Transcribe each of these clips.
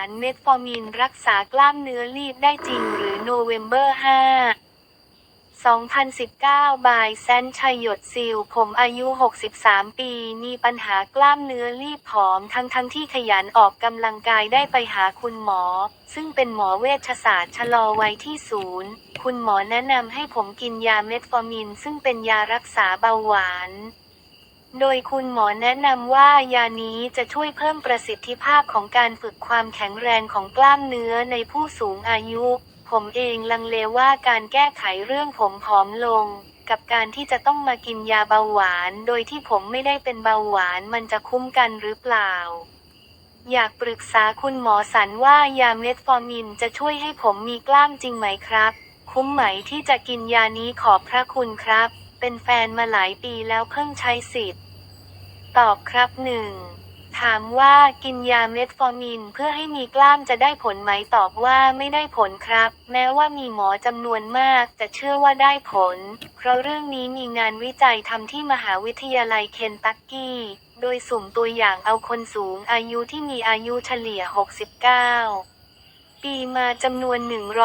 ารเมทฟอร์มินรักษากล้ามเนื้อรีบได้จริงหรือโนเวมเบอร์ 5 2019 บายแซนชัยหยดซิล ผมอายุ 63 ปี มีปัญหากล้ามเนื้อรีบผอมทั้งทั้งที่ขยันออกกำลังกายได้ไปหาคุณหมอ ซึ่งเป็นหมอเวชศาสตร์ชะลอวัยที่ศูนย์ คุณหมอแนะนำให้ผมกินยาเมทฟอร์มิน ซึ่งเป็นยารักษาเบาหวาน โดยคุณหมอแนะนำว่ายานี้จะช่วยเพิ่มประสิทธิภาพของการฝึกความแข็งแรงของกล้ามเนื้อในผู้สูงอายุ ผมเองลังเลว่าการแก้ไขเรื่องผมผอมลง กับการที่จะต้องมากินยาเบาหวาน โดยที่ผมไม่ได้เป็นเบาหวานมันจะคุ้มกันหรือเปล่า อยากปรึกษาคุณหมอสันว่ายาเมทฟอร์มินจะช่วยให้ผมมีกล้ามจริงไหมครับ คุ้มไหมที่จะกินยานี้ขอบพระคุณครับ เป็นแฟนมาหลายปีแล้วเพิ่งใช้สิทธิ์ ตอบครับหนึ่งถามว่ากินยาเมทฟอร์มินเพื่อให้มีกล้ามจะได้ผลไหมตอบว่าไม่ได้ผลครับ แม้ว่ามีหมอจำนวนมากจะเชื่อว่าได้ผล เพราะเรื่องนี้มีงานวิจัยทำที่มหาวิทยาลัยเคนตักกี้ โดยสุ่มตัวอย่างเอาคนสูงอายุที่มีอายุเฉลี่ย 69 มาจำนวน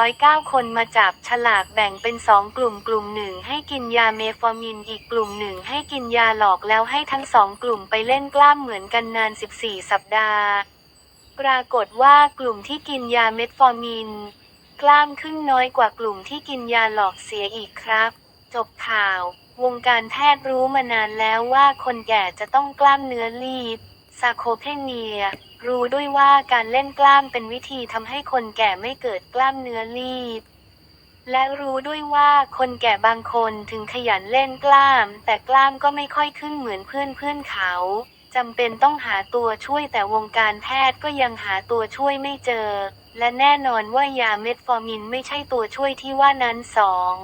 109 คนมาจับฉลากแบ่งเป็น 2 กลุ่มกลุ่มหนึ่งให้กินยาเมฟอร์มินอีกกลุ่มหนึ่งให้กินยาหลอกแล้วให้ทั้งสองกลุ่มไปเล่นกล้ามเหมือนกันนาน 14 สัปดาห์ ปรากฏว่ากลุ่มที่กินยาเมทฟอร์มิน กล้ามขึ้นน้อยกว่ากลุ่มที่กินยาหลอกเสียอีกครับ จบข่าว วงการแพทย์รู้มานานแล้วว่าคนแก่จะต้องกล้ามเนื้อรีบซาโคเพเนีย รู้ด้วยว่าการเล่นกล้ามเป็นวิธีทำให้คนแก่ไม่เกิดกล้ามเนื้อรีบ และรู้ด้วยว่าคนแก่บางคนถึงขยันเล่นกล้าม แต่กล้ามก็ไม่ค่อยขึ้นเหมือนเพื่อนเพื่อนเขาจำเป็นต้องหาตัวช่วยแต่วงการแพทย์ก็ยังหาตัวช่วยไม่เจอ และแน่นอนว่ายาเมทฟอร์มินไม่ใช่ตัวช่วยที่ว่านั้นสอง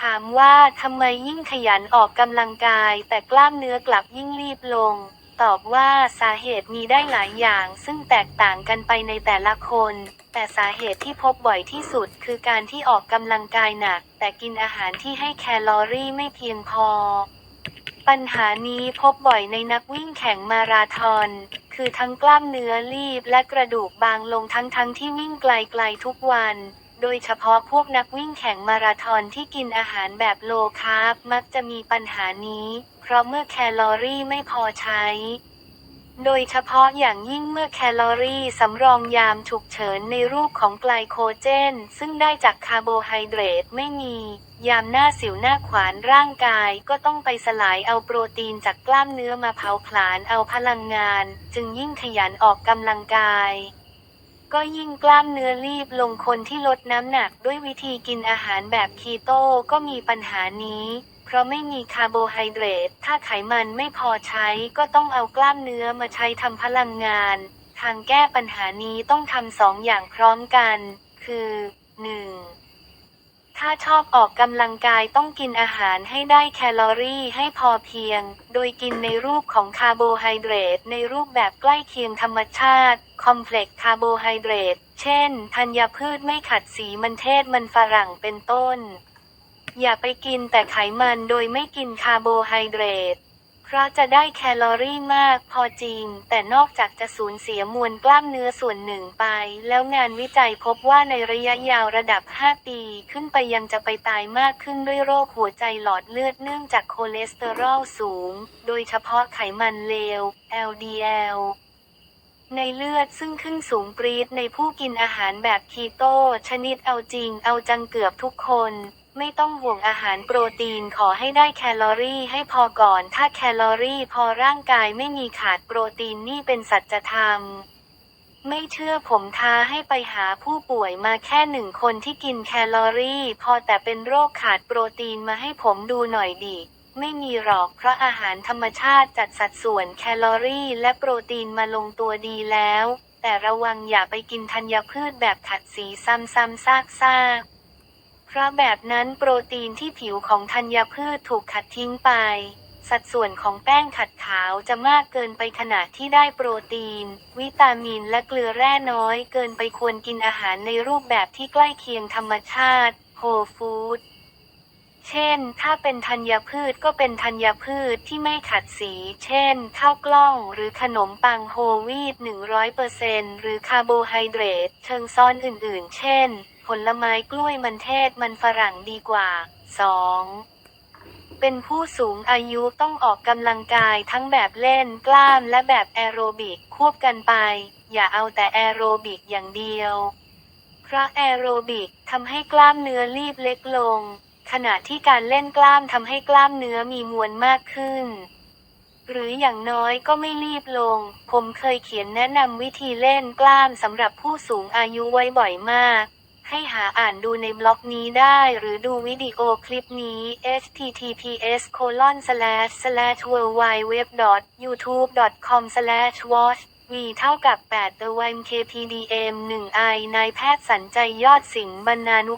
ถามว่าทำไมยิ่งขยันออกกำลังกายแต่กล้ามเนื้อกลับยิ่งรีบลง ตอบว่าสาเหตุมีได้หลายอย่าง ซึ่งแตกต่างกันไปในแต่ละคน แต่สาเหตุที่พบบ่อยที่สุดคือการที่ออกกำลังกายหนัก แต่กินอาหารที่ให้แคลอรี่ไม่เพียงพอ ปัญหานี้พบบ่อยในนักวิ่งแข่งมาราธอน คือทั้งกล้ามเนื้อรีบและกระดูกบางลงทั้งทั้งที่วิ่งไกลๆทุกวัน โดยเฉพาะพวกนักวิ่งแข่งมาราธอนที่กินอาหารแบบโลคาร์บมักจะมีปัญหานี้ เพราะเมื่อแคลอรี่ไม่พอใช้ โดยเฉพาะอย่างยิ่งเมื่อแคลอรี่สำรองยามฉุกเฉินในรูปของไกลโคเจน ซึ่งได้จากคาร์โบไฮเดรตไม่มี ยามหน้าสิวหน้าขวานร่างกายก็ต้องไปสลายเอาโปรตีนจากกล้ามเนื้อมาเผาผลาญเอาพลังงาน จึงยิ่งขยันออกกำลังกาย ก็ยิ่งกล้ามเนื้อรีบลงคนที่ลดน้ำหนักด้วยวิธีกินอาหารแบบคีโตก็มีปัญหานี้ เพราะไม่มีคาร์โบไฮเดรต ถ้าไขมันไม่พอใช้ก็ต้องเอากล้ามเนื้อมาใช้ทำพลังงาน ทางแก้ปัญหานี้ต้องทำสองอย่างพร้อมกัน คือ 1. ถ้าชอบออกกำลังกายต้องกินอาหารให้ได้แคลอรี่ให้พอเพียง โดยกินในรูปของคาร์โบไฮเดรตในรูปแบบใกล้เคียงธรรมชาติ คอมเพล็กซ์คาร์โบไฮเดรต เช่น ธัญพืชไม่ขัดสีมันเทศมันฝรั่งเป็นต้น อย่าไปกินแต่ไขมันโดยไม่กินคาร์โบไฮเดรต เพราะจะได้แคลอรี่มากพอจริง แต่นอกจากจะสูญเสียมวลกล้ามเนื้อส่วนหนึ่งไป แล้วงานวิจัยพบว่าในระยะยาวระดับ 5 ปี ขึ้นไปยังจะไปตายมากขึ้นด้วยโรคหัวใจหลอดเลือดเนื่องจากคอเลสเตอรอลสูง โดยเฉพาะไขมันเลว LDL ในเลือดซึ่งขึ้นสูงปรี๊ดในผู้กินอาหารแบบคีโต ชนิดเอาจริงเอาจังเกือบทุกคน ไม่ต้องห่วงอาหารโปรตีนขอให้ได้แคลอรี่ให้พอก่อน ถ้าแคลอรี่พอร่างกายไม่มีขาดโปรตีนนี่เป็นสัจธรรม ไม่เชื่อผมท้าให้ไปหาผู้ป่วยมาแค่หนึ่งคนที่กินแคลอรี่ พอแต่เป็นโรคขาดโปรตีนมาให้ผมดูหน่อยดิไม่มีหรอกเพราะอาหารธรรมชาติจัดสัดส่วนแคลอรี่ และโปรตีนมาลงตัวดีแล้ว แต่ระวังอย่าไปกินธัญพืชแบบขัดสีซ้ำๆซากๆ เพราะแบบนั้นโปรตีนที่ผิวของธัญพืชถูกขัดทิ้งไป สัดส่วนของแป้งขัดขาวจะมากเกินไปขนาดที่ได้โปรตีน วิตามินและเกลือแร่น้อยเกินไปควรกินอาหารในรูปแบบที่ใกล้เคียงธรรมชาติโฮฟู้ดเช่น ถ้าเป็นธัญพืชก็เป็นธัญพืชที่ไม่ขัดสี เช่น ข้าวกล้องหรือขนมปังโฮวีต100%หรือคาร์โบไฮเดรตเชิงซ้อนอื่นๆ เช่น ผลไม้กล้วยมันเทศมันฝรั่งดีกว่า 2. เป็นผู้สูงอายุต้องออกกำลังกายทั้งแบบเล่นกล้ามและแบบแอโรบิกควบกันไป อย่าเอาแต่แอโรบิกอย่างเดียว เพราะแอโรบิกทำให้กล้ามเนื้อรีบเล็กลง ขณะที่การเล่นกล้ามทำให้กล้ามเนื้อมีมวลมากขึ้นหรืออย่างน้อยก็ไม่รีบลง ผมเคยเขียนแนะนำวิธีเล่นกล้ามสำหรับผู้สูงอายุไว้บ่อยมาก ให้หาอ่านดูในบล็อกนี้ได้หรือดูวิดีโอคลิปนี้ https colon slash slash w w w youtube com slash watch v เท่ากับ8 the one kpdm 1 i นายแพทย์สัญใจยอดสิงห์บรรณานุ